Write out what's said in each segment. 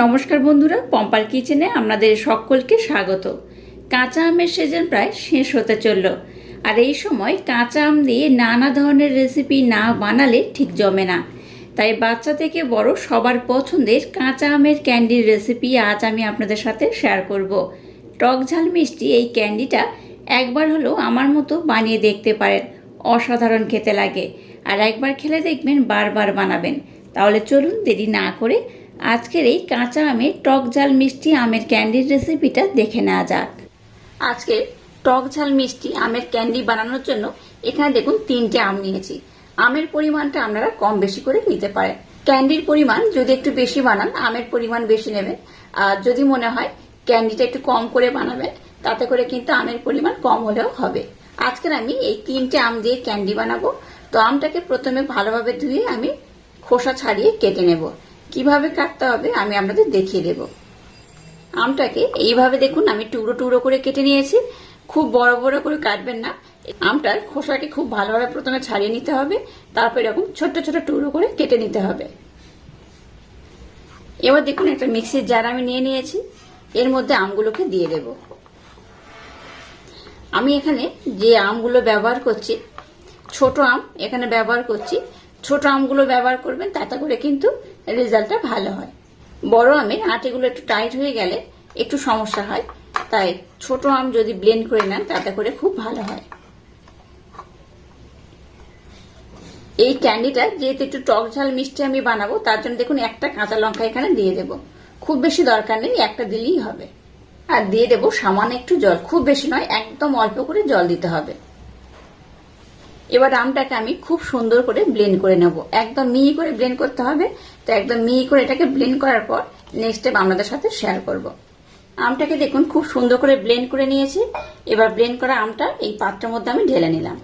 নমস্কার বন্ধুরা পম্পার কিচেনে আপনাদের সকলকে স্বাগত। কাঁচা আমের সিজন প্রায় শেষ হতে চলল, আর এই সময় কাঁচা আম দিয়ে নানা ধরনের রেসিপি না বানালে ঠিক জমে না। তাই বাচ্চা থেকে বড় সবার পছন্দের কাঁচা আমের ক্যান্ডির রেসিপি আজ আমি আপনাদের সাথে শেয়ার করব। টক ঝাল মিষ্টি এই ক্যান্ডিটা একবার হলেও আমার মতো বানিয়ে দেখতে পারেন, অসাধারণ খেতে লাগে। আর একবার খেলে দেখবেন বারবার বানাবেন। তাহলে চলুন দেরি না করে আজকের এই কাঁচা আমের টক ঝাল মিষ্টি আমের ক্যান্ডির রেসিপিটা দেখে নেওয়া যাক। আজকে টক ঝাল মিষ্টি আমের ক্যান্ডি বানানোর জন্য এখানে দেখুন তিনটে আম নিয়েছি। আমের পরিমাণটা আপনারা কম বেশি করে নিতে পারেন। ক্যান্ডির পরিমাণ যদি একটু বেশি বানান, আমের পরিমাণ বেশি নেবেন। আর যদি মনে হয় ক্যান্ডিটা একটু কম করে বানাবেন, তাতে করে কিন্তু আমের পরিমাণ কম হলেও হবে। আজকের আমি এই তিনটে আম দিয়ে ক্যান্ডি বানাবো। তো আমটাকে প্রথমে ভালোভাবে ধুয়ে আমি খোসা ছাড়িয়ে কেটে নেব। কীভাবে কাটতে হবে আমি আপনাদের দেখিয়ে দেব। আমটাকে এইভাবে দেখুন, আমি টুকরো টুকরো করে কেটে নিয়েছি। খুব বড় বড় করে কাটবেন না। আমটার খোসাকে খুব ভালোভাবে প্রথমে ছাড়িয়ে নিতে হবে। তারপর এরকম ছোট ছোট টুকরো করে কেটে নিতে হবে। এবার দেখুন, একটা মিক্সির জার আমি নিয়ে নিয়েছি। এর মধ্যে আমগুলোকে দিয়ে দেব। আমি এখানে যে আমগুলো ব্যবহার করছি, ছোট আম এখানে ব্যবহার করছি ছোট আমগুলো ব্যবহার করবেন, তাতে করে কিন্তু রেজাল্টটা ভালো হয়। বড় আমের আটিগুলো একটু টাইট হয়ে গেলে একটু সমস্যা হয়, তাই ছোট আম যদি ব্লেন্ড করে নেন, তাতে করে খুব ভালো হয়। এই ক্যান্ডিটা যেহেতু একটু টক ঝাল মিষ্টি আমি বানাবো, তার জন্য দেখুন একটা কাঁচা লঙ্কা এখানে দিয়ে দেব। খুব বেশি দরকার নেই, একটা দিলেই হবে। আর দিয়ে দেবো সামান্য একটু জল, খুব বেশি নয়, একদম অল্প করে জল দিতে হবে। এবার আমটাকে আমি খুব সুন্দর করে ব্লেন্ড করে নেব। একদম মিহি করে ব্লেন্ড করতে হবে। তো একদম মিহি করে এটাকে ব্লেন্ড করার পর নেক্সট স্টেপ আপনাদের সাথে শেয়ার করব। আমটাকে দেখুন, খুব সুন্দর করে ব্লেন্ড করে নিয়েছি। এবার ব্লেন্ড করা আমটা এই পাত্রের মধ্যে আমি ঢেলে নিলাম।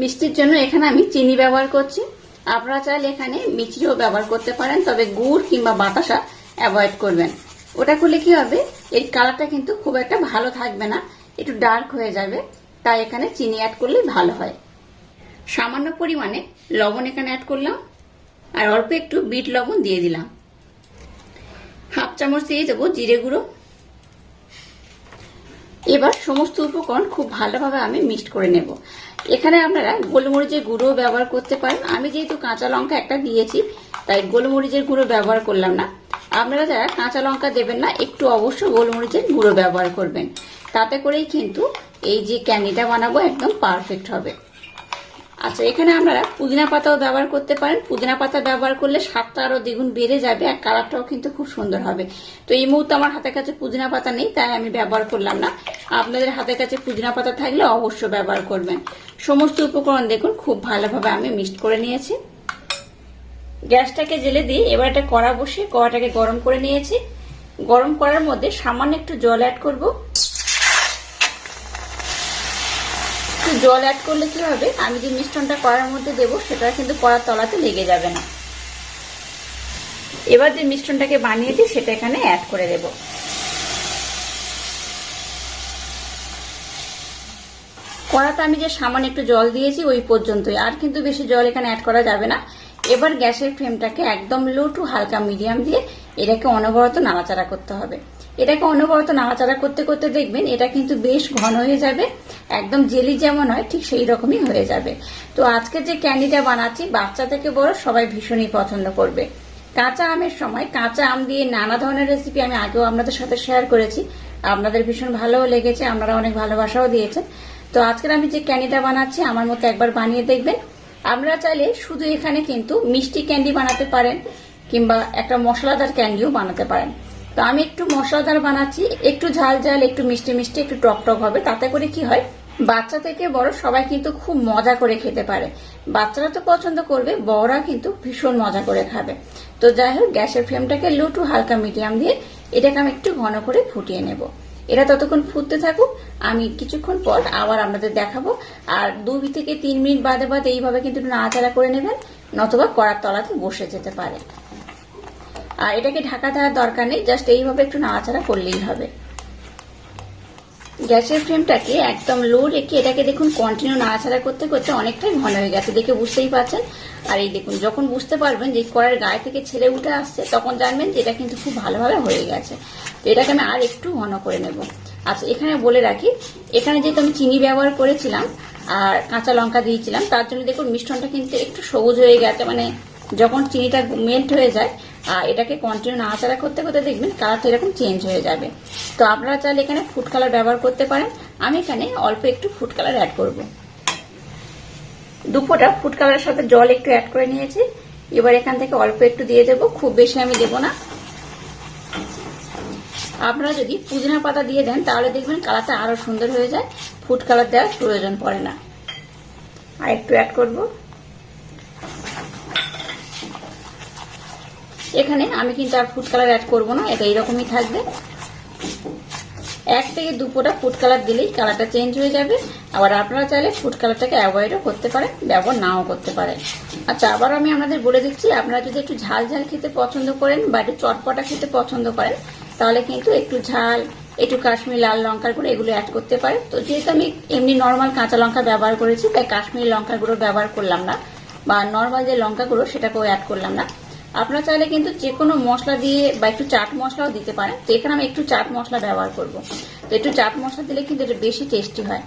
মিষ্টির জন্য এখানে আমি চিনি ব্যবহার করছি। আপনারা চাইলে এখানে মিষ্টিও ব্যবহার করতে পারেন, তবে গুড় কিংবা বাতাসা অ্যাভয়েড করবেন। ওটা করলে কি হবে? এর কালারটা কিন্তু খুব একটা ভালো থাকবে না, একটু ডার্ক হয়ে যাবে। তাই এখানে চিনি অ্যাড করলে ভালো হয়। সামান্য পরিমাণে লবণ এখানে অ্যাড করলাম, আর অল্প একটু বিট লবণ দিয়ে দিলাম। হাফ চামচ দিয়ে দেবো জিরে গুঁড়ো। এবার সমস্ত উপকরণ খুব ভালোভাবে আমি মিক্সড করে নেব। এখানে আপনারা গোলমরিচের গুঁড়ো ব্যবহার করতে পারেন। আমি যেহেতু কাঁচা লঙ্কা একটা দিয়েছি, তাই গোলমরিচের গুঁড়ো ব্যবহার করলাম না। আপনারা যারা কাঁচা লঙ্কা দেবেন না, একটু অবশ্য গোলমরিচের গুঁড়ো ব্যবহার করবেন। তাতে করেই কিন্তু এই যে ক্যান্ডিটা বানাবো একদম পারফেক্ট হবে। আচ্ছা এখানে আপনারা পুদিনা পাতাও ব্যবহার করতে পারেন। পুদিনা পাতা ব্যবহার করলে স্বাদটা আরও দ্বিগুণ বেড়ে যাবে আর কালারটাও কিন্তু খুব সুন্দর হবে। তো এই মুহূর্তে আমার হাতের কাছে পুদিনা পাতা নেই, তাই আমি ব্যবহার করলাম না। আপনাদের হাতের কাছে পুদিনা পাতা থাকলে অবশ্য ব্যবহার করবেন। সমস্ত উপকরণ দেখুন, খুব ভালোভাবে আমি মিক্সড করে নিয়েছি। গ্যাসটাকে জেলে দিয়ে এবার একটা কড়া বসে কড়াটাকে গরম করে নিয়েছি। গরম করার মধ্যে সামান্য একটু জল অ্যাড করব একটু জল অ্যাড করলে কি হবে? আমি যে মিশ্রণটা কড়ার মধ্যে দেবো, সেটা কিন্তু কড়ার তলাতে লেগে যাবে না। এবার যে মিশ্রণটাকে বানিয়েছি, সেটা এখানে অ্যাড করে দেব। কড়াতে আমি যে সামান্য একটু জল দিয়েছি, ওই পর্যন্তই। আর কিন্তু বেশি জল এখানে অ্যাড করা যাবে না। এবার গ্যাসের ফ্লেমটাকে একদম লো টু হালকা মিডিয়াম দিয়ে এটাকে অনবরত নাড়াচাড়া করতে হবে। এটাকে অনবরত নাড়াচাড়া করতে করতে দেখবেন এটা কিন্তু বেশ ঘন হয়ে যাবে, একদম জেলি যেমন হয় ঠিক সেই রকমই হয়ে যাবে। তো আজকে যে ক্যান্ডিটা বানাচ্ছি, বাচ্চা থেকে বড় সবাই ভীষণই পছন্দ করবে। কাঁচা আমের সময় কাঁচা আম দিয়ে নানা ধরনের রেসিপি আমি আগেও আপনাদের সাথে শেয়ার করেছি। আপনাদের ভীষণ ভালোও লেগেছে, আপনারা অনেক ভালোবাসাও দিয়েছেন। তো আজকের আমি যে ক্যান্ডিটা বানাচ্ছি, আমার মতো একবার বানিয়ে দেখবেন। আমরা চাইলে শুধু এখানে কিন্তু মিষ্টি ক্যান্ডি বানাতে পারেন কিংবা একটা মশলাদার ক্যান্ডিও বানাতে পারেন। তো আমি একটু মশলাদার বানাচ্ছি, একটু ঝাল ঝাল, একটু মিষ্টি মিষ্টি, একটু টক টক হবে। তাতে করে কি হয়, বাচ্চা থেকে বড় সবাই কিন্তু খুব মজা করে খেতে পারে। বাচ্চারা তো পছন্দ করবে, বড়রা কিন্তু ভীষণ মজা করে খাবে। তো যাই হোক, গ্যাসের ফ্লেমটাকে লো টু হালকা মিডিয়াম দিয়ে এটাকে আমি একটু ঘন করে ফুটিয়ে নেব। এটা ততক্ষণ ফুটতে থাকুক, আমি কিছুক্ষণ পর আবার আপনাদের দেখাবো। আর দুই থেকে তিন মিনিট বাদে বাদে এইভাবে কিন্তু নাড়াচাড়া করে নেবেন, নতুবা কড়ার তলাতে বসে যেতে পারে। আর এটাকে ঢাকা দেওয়ার দরকার নেই, জাস্ট এইভাবে একটু নাড়াচাড়া করলেই হবে। গ্যাসের ফ্লেমটাকে একদম লো রেখে এটাকে দেখুন কন্টিনিউ নাড়াচাড়া করতে করতে অনেকটাই ঘন হয়ে গেছে, দেখে বুঝতেই পারছেন। আর এই দেখুন, যখন বুঝতে পারবেন যে কড়ার গায়ে থেকে ছেলে উঠে আসছে, তখন জানবেন যে এটা কিন্তু খুব ভালোভাবে হয়ে গেছে। তো এটাকে আমি আর একটু ঘন করে নেব। আচ্ছা এখানে বলে রাখি, এখানে যেহেতু আমি চিনি ব্যবহার করেছিলাম আর কাঁচা লঙ্কা দিয়েছিলাম, তার জন্য দেখুন মিষ্টনটা কিন্তু একটু সবুজ হয়ে গেছে মানে যখন চিনিটা মেল্ট হয়ে যায় আর এটাকে কন্টিনিউ নাড়াচাড়া করতে করতে দেখবেন কালারটা এরকম চেঞ্জ হয়ে যাবে। তো আপনারা চাইলে এখানে ফুড কালার ব্যবহার করতে পারেন। আমি এখানে অল্প একটু ফুড কালার অ্যাড করব। দুপোটা ফুড কালারের সাথে জল একটু অ্যাড করে নিয়েছি। এবার এখান থেকে অল্প একটু দিয়ে দেবো, খুব বেশি আমি দেবো না। আপনারা যদি পুদিনা পাতা দিয়ে দেন, তাহলে দেখবেন কালারটা আরও সুন্দর হয়ে যায়। ফুড কালার দেওয়ার প্রয়োজন পড়ে না। আর একটু অ্যাড করব। এখানে আমি কিন্তু আর ফুড কালার অ্যাড করব না, এটা এইরকমই থাকবে। এক থেকে দুপোটা ফুড কালার দিলেই কালারটা চেঞ্জ হয়ে যাবে। আবার আপনারা চাইলে ফুড কালারটাকে অ্যাভয়েডও করতে পারেন, ব্যবহার নাও করতে পারেন। আচ্ছা আবার আমি আপনাদের বলে দিচ্ছি, আপনারা যদি একটু ঝাল ঝাল খেতে পছন্দ করেন বা একটু চটপটা খেতে পছন্দ করেন, তাহলে কিন্তু একটু ঝাল, একটু কাশ্মীর লাল লঙ্কার গুঁড়ো এগুলো অ্যাড করতে পারেন। তো যেহেতু আমি এমনি নর্মাল কাঁচা লঙ্কা ব্যবহার করেছি, তাই কাশ্মীরি লঙ্কার গুঁড়ো ব্যবহার করলাম না, বা নর্মাল যে লঙ্কা গুঁড়ো সেটাকেও অ্যাড করলাম না। আপনারা চাইলে কিন্তু যে কোনো মশলা দিয়ে বা একটু চাট মশলাও দিতে পারেন। তো এখানে আমি একটু চাট মশলা ব্যবহার করব। তো একটু চাট মশলা দিলে কিন্তু এটা বেশি টেস্টি হয়।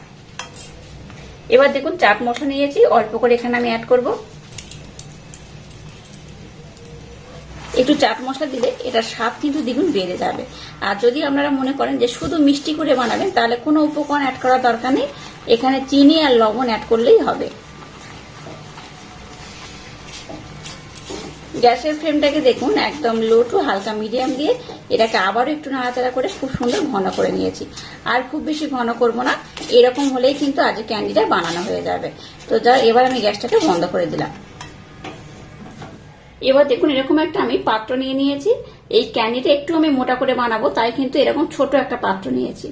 এবার দেখুন, চাট মশলা নিয়েছি, অল্প করে এখানে আমি অ্যাড করব। একটু চাট মশলা দিলে এটার স্বাদ কিন্তু দ্বিগুণ বেড়ে যাবে। আর যদি আপনারা মনে করেন যে শুধু মিষ্টি করে বানাবেন, তাহলে কোনো উপকরণ অ্যাড করার দরকার নেই। এখানে চিনি আর লবণ অ্যাড করলেই হবে। গ্যাসের ফ্লেমটাকে দেখুন, একদম লো টু হালকা মিডিয়াম দিয়ে এটাকে আবারও একটু নাড়াচাড়া করে খুব সুন্দর ঘন করে নিয়েছি। আর খুব বেশি ঘন করব না, এরকম হলেই কিন্তু আজ ক্যান্ডিটা বানানো হয়ে যাবে। তো যা, এবার আমি গ্যাসটাকে বন্ধ করে দিলাম। এবার দেখুন, এরকম একটা আমি পাত্র নিয়ে নিয়েছি। এই ক্যান্ডিটা একটু আমি মোটা করে বানাবো, তাই কিন্তু এরকম ছোট একটা পাত্র নিয়েছি।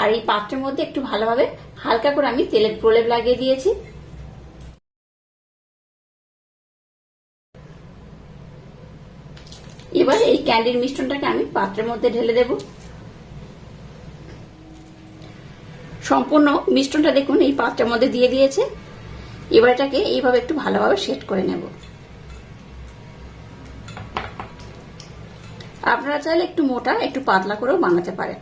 আর এই পাত্রের মধ্যে একটু ভালোভাবে হালকা করে আমি তেলের প্রলেপ লাগিয়ে দিয়েছি। এবার এই ক্যান্ডির মিশ্রণটাকে আমি পাত্রের মধ্যে ঢেলে দেব। সম্পূর্ণ মিশ্রণটা দেখুন, এই পাত্রের মধ্যে দিয়ে দিয়েছে। এবার এটাকে এইভাবে একটু ভালোভাবে সেট করে নেব। আপনারা চাইলে একটু মোটা, একটু পাতলা করেও বানাতে পারেন।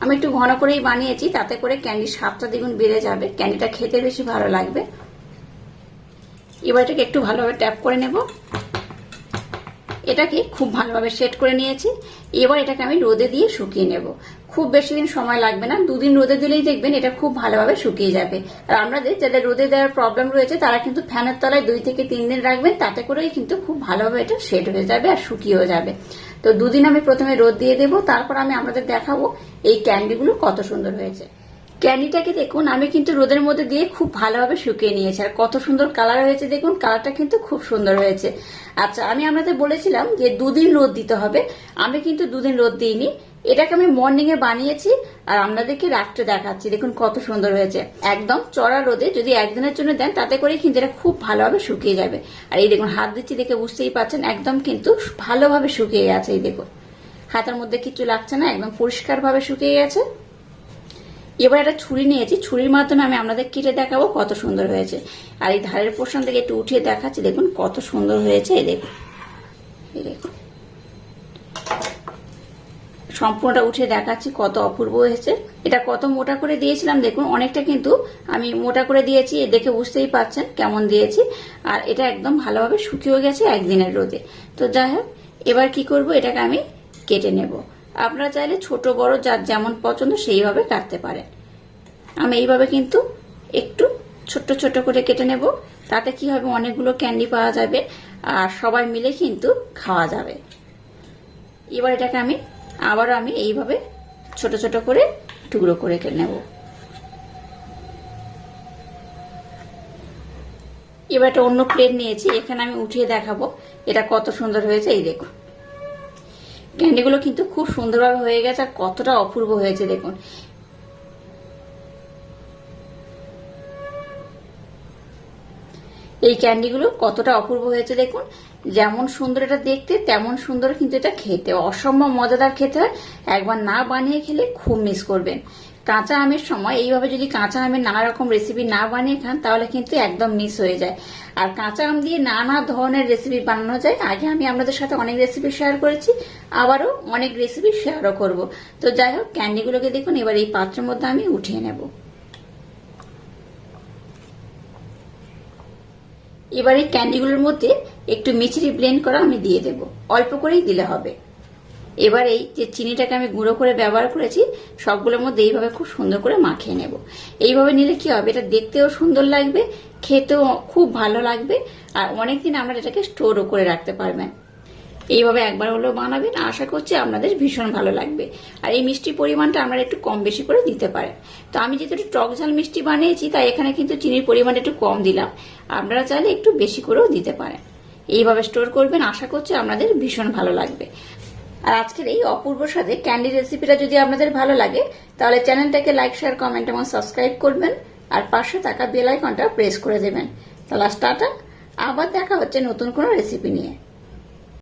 আমি একটু ঘন করেই বানিয়েছি, তাতে করে ক্যান্ডির স্বাদটা দ্বিগুণ বেড়ে যাবে। ক্যান্ডিটা খেতে বেশি ভালো লাগবে। এবার এটাকে একটু ভালোভাবে ট্যাপ করে নেব। এটাকে খুব ভালোভাবে সেট করে নিয়েছি। এবার এটাকে আমি রোদে দিয়ে শুকিয়ে নেব। খুব বেশি দিন সময় লাগবে না। দুদিন রোদে দিলেই দেখবেন এটা খুব ভালোভাবে শুকিয়ে যাবে। আর আমাদের যাদের রোদে দেওয়ার প্রবলেম রয়েছে, তারা কিন্তু ফ্যানের তলায় দুই থেকে তিন দিন রাখবেন। তাতে করেই কিন্তু খুব ভালোভাবে এটা সেট হয়ে যাবে আর শুকিয়েও যাবে। তো দুদিন আমি প্রথমে রোদ দিয়ে দেবো। তারপর আমি আপনাদের দেখাবো এই ক্যান্ডিগুলো কত সুন্দর হয়েছে। ক্যান্ডিটাকে দেখুন, আমি কিন্তু রোদের মধ্যে দিয়ে খুব ভালোভাবে শুকিয়ে নিয়েছি। আর কত সুন্দর কালার হয়েছে দেখুন, কালারটা কিন্তু খুব সুন্দর হয়েছে। আচ্ছা আমি আপনাদের বলেছিলাম যে দুদিন রোদ দিতে হবে। আমি কিন্তু দুদিন রোদ দিইনি। এটাকে আমি মর্নিং এ বানিয়েছি আর আপনাদেরকে রাত্রে দেখাচ্ছি। দেখুন কত সুন্দর হয়েছে। একদম চড়া রোদে যদি একদিনের জন্য দেন, তাতে করে কিন্তু এটা খুব ভালোভাবে শুকিয়ে যাবে। আর এই দেখুন, হাত দিচ্ছি দেখে বুঝতেই পারছেন একদম কিন্তু ভালোভাবে শুকিয়ে গেছে, এই দেখুন। হাতের মধ্যে কিছু লাগছে না, একদম পরিষ্কার ভাবে শুকিয়ে গেছে। এবার একটা ছুরি নিয়েছি। ছুরির মাধ্যমে আমি আপনাদের কেটে দেখাবো কত সুন্দর হয়েছে। আর এই ধারের পোর্শন থেকে একটু উঠিয়ে দেখাচ্ছি। দেখুন কত সুন্দর হয়েছে, এই দেখুন। এই দেখুন। সম্পূর্ণটা উঠে দেখাচ্ছি, কত অপূর্ব হয়েছে। এটা কত মোটা করে দিয়েছিলাম, দেখুন, অনেকটা কিন্তু আমি মোটা করে দিয়েছি দেখে বুঝতেই পারছেন কেমন দিয়েছি। আর এটা একদম ভালোভাবে শুকিয়ে গেছে একদিনের রোদে। তো যাই হোক, এবার কি করব? এটাকে আমি কেটে নেব। আপনারা চাইলে ছোট, বড়, যার যেমন পছন্দ সেইভাবে কাটতে পারেন। আমি এইভাবে কিন্তু একটু ছোট্ট ছোট করে কেটে নেব। তাতে কি হবে, অনেকগুলো ক্যান্ডি পাওয়া যাবে আর সবাই মিলে কিন্তু খাওয়া যাবে। এবার এটাকে আমি আবারও আমি এইভাবে ছোট ছোট করে টুকরো করে কেটে নেব। এবার একটা অন্য প্লেট নিয়েছি। এখানে আমি উঠিয়ে দেখাবো। এটা কত সুন্দর হয়েছে, এই দেখুন। ক্যান্ডিগুলো কিন্তু খুব সুন্দরভাবে হয়ে গেছে আর কতটা অপূর্ব হয়েছে দেখুন। এই ক্যান্ডিগুলো কতটা অপূর্ব হয়েছে দেখুন। যেমন সুন্দর এটা দেখতে, তেমন সুন্দর কিন্তু এটা খেতে। অসম্ভব মজাদার খেতে হয়। একবার না বানিয়ে খেলে খুব মিস করবেন। কাঁচা আমের সময় এইভাবে যদি কাঁচা আমের নানা রকম রেসিপি না বানিয়ে খান, তাহলে কিন্তু একদম মিস হয়ে যায়। আর কাঁচা আম দিয়ে নানা ধরনের রেসিপি বানানো যায়। আগে আমি আপনাদের সাথে অনেক রেসিপি শেয়ার করেছি, আবারও অনেক রেসিপি শেয়ারও করব। তো যাই হোক ক্যান্ডিগুলোকে দেখুন, এবার এই পাত্রের মধ্যে আমি উঠিয়ে নেব। এবার এই ক্যান্ডিগুলোর মধ্যে একটু মিচড়ি ব্লেন্ড করা আমি দিয়ে দেব। অল্প করেই দিলে হবে। এবার এই যে চিনিটাকে আমি গুঁড়ো করে ব্যবহার করেছি, সবগুলোর মধ্যে এইভাবে খুব সুন্দর করে মাখিয়ে নেব। এইভাবে নিলে কি হবে? এটা দেখতেও সুন্দর লাগবে, খেতেও খুব ভালো লাগবে, আর অনেকদিন আপনারা এটাকে স্টোরও করে রাখতে পারবেন। এইভাবে একবার হলেও বানাবেন, আশা করছি আপনাদের ভীষণ ভালো লাগবে। আর এই মিষ্টির পরিমাণটা আপনারা একটু কম বেশি করে দিতে পারেন। তো আমি যেহেতু একটু টক ঝাল মিষ্টি বানিয়েছি, তাই এখানে কিন্তু চিনির পরিমাণটা একটু কম দিলাম। আপনারা চাইলে একটু বেশি করেও দিতে পারেন। এইভাবে স্টোর করবেন, আশা করছি আপনাদের ভীষণ ভালো লাগবে। আর আজকের এই অপূর্ব স্বাদে ক্যান্ডি রেসিপিটা যদি আপনাদের ভালো লাগে, তাহলে চ্যানেলটাকে লাইক শেয়ার কমেন্ট এবং সাবস্ক্রাইব করবেন। আর পাশে থাকা বেল আইকনটা প্রেস করে দেবেন। তাহলে আবার দেখা হচ্ছে নতুন কোনো রেসিপি নিয়ে।